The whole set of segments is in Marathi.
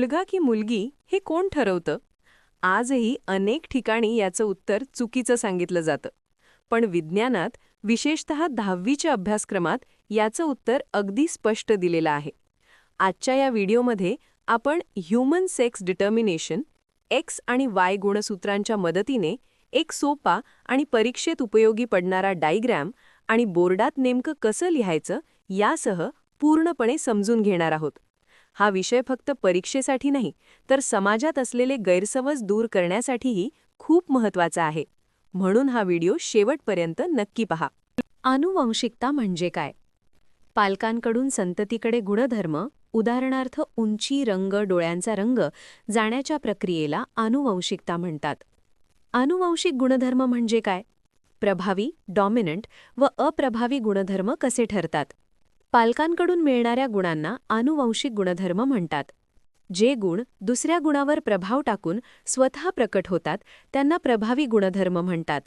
मुलगा की मुलगी हे कोण ठरवतं? आजही अनेक ठिकाणी याचं उत्तर चुकीचं सांगितलं जातं. पण विज्ञानात विशेषत दहावीच्या अभ्यासक्रमात याचं उत्तर अगदी स्पष्ट दिलेलं आहे. आजच्या या व्हिडिओमध्ये आपण ह्युमन सेक्स डिटर्मिनेशन एक्स आणि वाय गुणसूत्रांच्या मदतीने एक सोपा आणि परीक्षेत उपयोगी पडणारा डायग्रॅम आणि बोर्डात नेमकं कसं लिहायचं यासह पूर्णपणे समजून घेणार आहोत. हा विषय फक्त परीक्षेसाठी नाही तर समाजात असलेले गैरसमज दूर करण्यासाठीही खूप महत्त्वाचा आहे. म्हणून हा व्हिडिओ शेवटपर्यंत नक्की पहा. आनुवंशिकता म्हणजे काय? पालकांकडून संततीकडे गुणधर्म उदाहरणार्थ उंची रंग डोळ्यांचा रंग जाण्याच्या प्रक्रियेला आनुवंशिकता म्हणतात. आनुवंशिक गुणधर्म म्हणजे काय? प्रभावी डॉमिनंट व अप्रभावी गुणधर्म कसे ठरतात? पालकांकडून मिळणाऱ्या गुणांना आनुवंशिक गुणधर्म म्हणतात. जे गुण दुसऱ्या गुणावर प्रभाव टाकून स्वतः प्रकट होतात त्यांना प्रभावी गुणधर्म म्हणतात.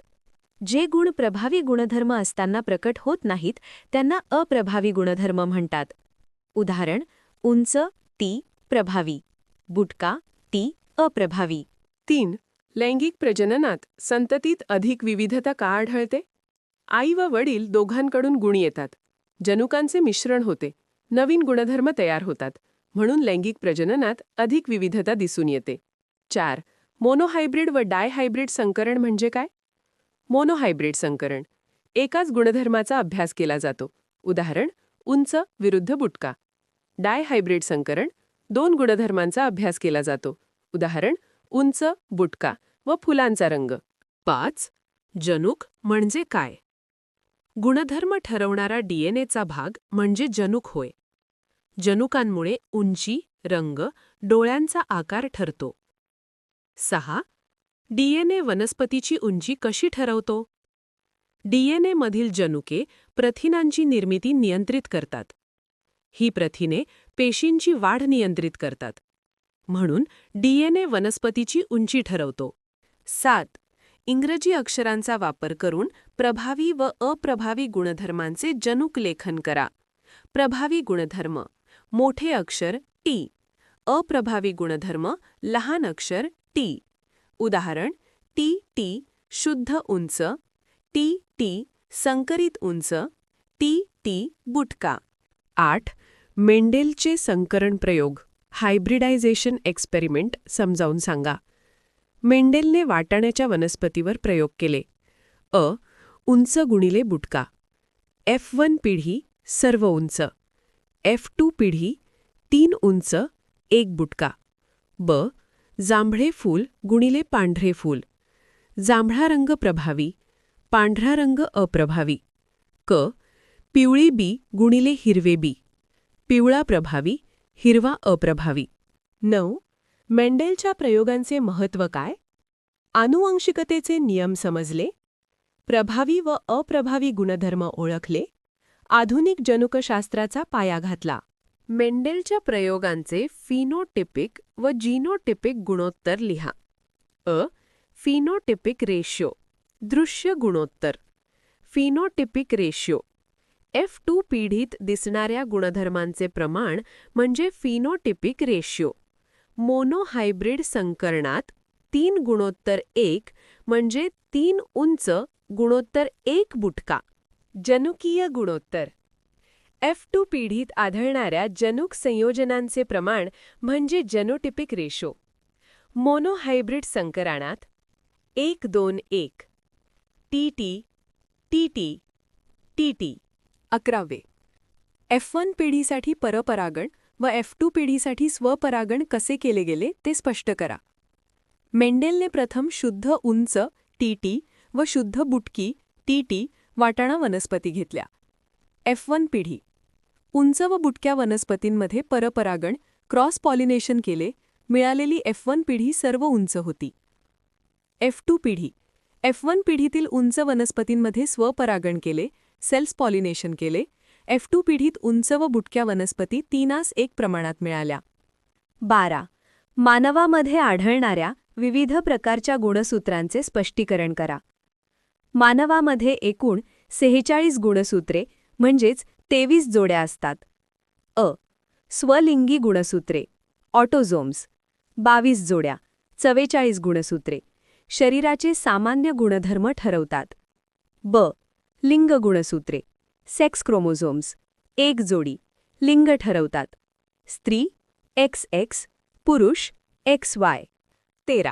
जे गुण प्रभावी गुणधर्म असताना प्रकट होत नाहीत त्यांना अप्रभावी गुणधर्म म्हणतात. उदाहरण उंच ती प्रभावी. बुटका ती अप्रभावी. तीन लैंगिक प्रजननात संततीत अधिक विविधता का आढळते? आई व वडील दोघांकडून गुण येतात. जनुकांचे मिश्रण होते. नवीन गुणधर्म तयार होतात. म्हणून लैंगिक प्रजननात अधिक विविधता दिसून येते. चार. मोनोहायब्रिड व डायहायब्रिड संकरण म्हणजे काय? मोनोहायब्रिड संकरण. एकाच गुणधर्माचा अभ्यास केला जातो. उदाहरण उंच विरुद्ध बुटका. डायहायब्रिड संकरण दोन गुणधर्मांचा अभ्यास केला जातो. उदाहरण उंच बुटका व फुलांचा रंग. पाच. जनुक म्हणजे काय? गुणधर्म ठरवणारा डीएनएचा भाग म्हणजे जनुक होय. जनुकांमुळे उंची रंग डोळ्यांचा आकार ठरतो. सहा. डीएनए वनस्पतीची उंची कशी ठरवतो? डीएनए मधील जनुके प्रथिनांची निर्मिती नियंत्रित करतात. ही प्रथिने पेशींची वाढ नियंत्रित करतात. म्हणून डीएनए वनस्पतीची उंची ठरवतो. सात. इंग्रजी अक्षरांचा वापर करून प्रभावी व अप्रभावी गुणधर्मांचे जनुक लेखन करा. प्रभावी गुणधर्म मोठे अक्षर टी अप्रभावी गुणधर्म लहान अक्षर टी उदाहरण टी टी शुद्ध उंच टी टी संकरित उंच टी टी बुटका आठ मेंडेलचे संकरण प्रयोग हायब्रिडायझेशन एक्सपेरिमेंट समजावून सांगा. मेंडेलने वाटाण्याच्या वनस्पतीवर प्रयोग केले. अ. उंच गुणिले बुटका. एफ वन पिढी सर्व उंच. एफ टू पिढी तीन उंच एक बुटका. ब. जांभळे फूल गुणिले पांढरे फूल. जांभळा रंग प्रभावी पांढरा रंग अप्रभावी. क. पिवळी बी गुणिले हिरवे बी. पिवळा प्रभावी हिरवा अप्रभावी. नऊ. मेंडेलच्या प्रयोगांचे महत्त्व काय? आनुवंशिकतेचे नियम समजले? प्रभावी व अप्रभावी गुणधर्म ओळखले? आधुनिक जनुकशास्त्राचा पाया घातला? मेंडेलच्या प्रयोगांचे फिनोटिपिक व जीनोटिपिक गुणोत्तर लिहा. अ. फिनोटिपिक रेशिओ दृश्य गुणोत्तर. फिनोटिपिक रेशिओ एफ टू पिढीत दिसणाऱ्या गुणधर्मांचे प्रमाण म्हणजे फिनोटिपिक रेशिओ मोनोहायब्रिड संकरणात तीन गुणोत्तर एक म्हणजे तीन उंच गुणोत्तर एक बुटका जनुकीय गुणोत्तर. एफ टू पिढीत आढळणाऱ्या जनुक संयोजनांचे प्रमाण म्हणजे जेनोटिपिक रेशो मोनोहायब्रिड संकरणात एक दोन एक T T T T T T अकरावे. एफ वन पिढीसाठी परपरागण व एफ टू पिढीसाठी स्वपरागण कसे केले गेले ते स्पष्ट करा. मेंडेलने प्रथम शुद्ध उंच टीटी व शुद्ध बुटकी टीटी वाटाणा वनस्पती घेतल्या. एफ वन पिढी. उंच व बुटक्या वनस्पतींमध्ये परपरागण क्रॉस पॉलिनेशन केले मिळालेली एफ वन पिढी सर्व उंच होती. एफ टू पिढी. एफ वन पिढीतील उंच वनस्पतींमध्ये स्वपरागण केले सेल्स पॉलिनेशन केले एफ टू पिढीत उंच व बुटक्या वनस्पती तीनास एक प्रमाणात मिळाल्या. बारा. मानवामध्ये आढळणाऱ्या विविध प्रकारच्या गुणसूत्रांचे स्पष्टीकरण करा. मानवामध्ये एकूण सेहेचाळीस गुणसूत्रे म्हणजेच तेवीस जोड्या असतात. अ. स्वलिंगी गुणसूत्रे ऑटोझोम्स बावीस जोड्या चव्वेचाळीस गुणसूत्रे शरीराचे सामान्य गुणधर्म ठरवतात. ब. लिंग गुणसूत्रे सेक्स क्रोमोझोम्स. एक जोडी. लिंग ठरवतात. स्त्री एक्स एक्स पुरुष एक्स वाय तेरा.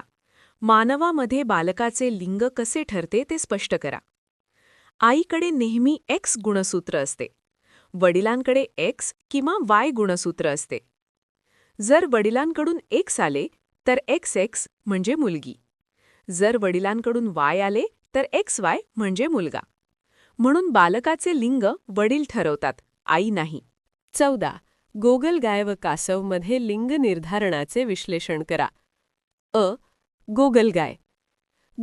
मानवामध्ये बालकाचे लिंग कसे ठरते ते स्पष्ट करा. आईकडे नेहमी एक्स गुणसूत्र असते. वडिलांकडे एक्स किंवा वाय गुणसूत्र असते. जर वडिलांकडून एक्स आले तर एक्स एक्स म्हणजे मुलगी. जर वडिलांकडून वाय आले तर एक्स वाय म्हणजे मुलगा. म्हणून बालकाचे लिंग वडील ठरवतात आई नाही. चौदा. गोगलगाय व कासवमध्ये लिंग निर्धारणाचे विश्लेषण करा. अ. गोगलगाय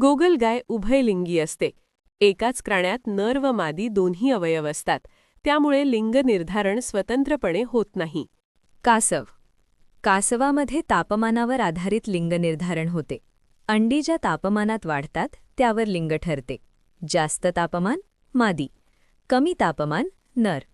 गोगलगाय उभयलिंगी असते. एकाच प्राण्यात नर व मादी दोन्ही अवयव असतात. त्यामुळे लिंग निर्धारण स्वतंत्रपणे होत नाही. कासव. कासवामध्ये तापमानावर आधारित लिंग निर्धारण होते. अंडी ज्या तापमानात वाढतात त्यावर लिंग ठरते. जास्त तापमान मादी. कमी तापमान नर.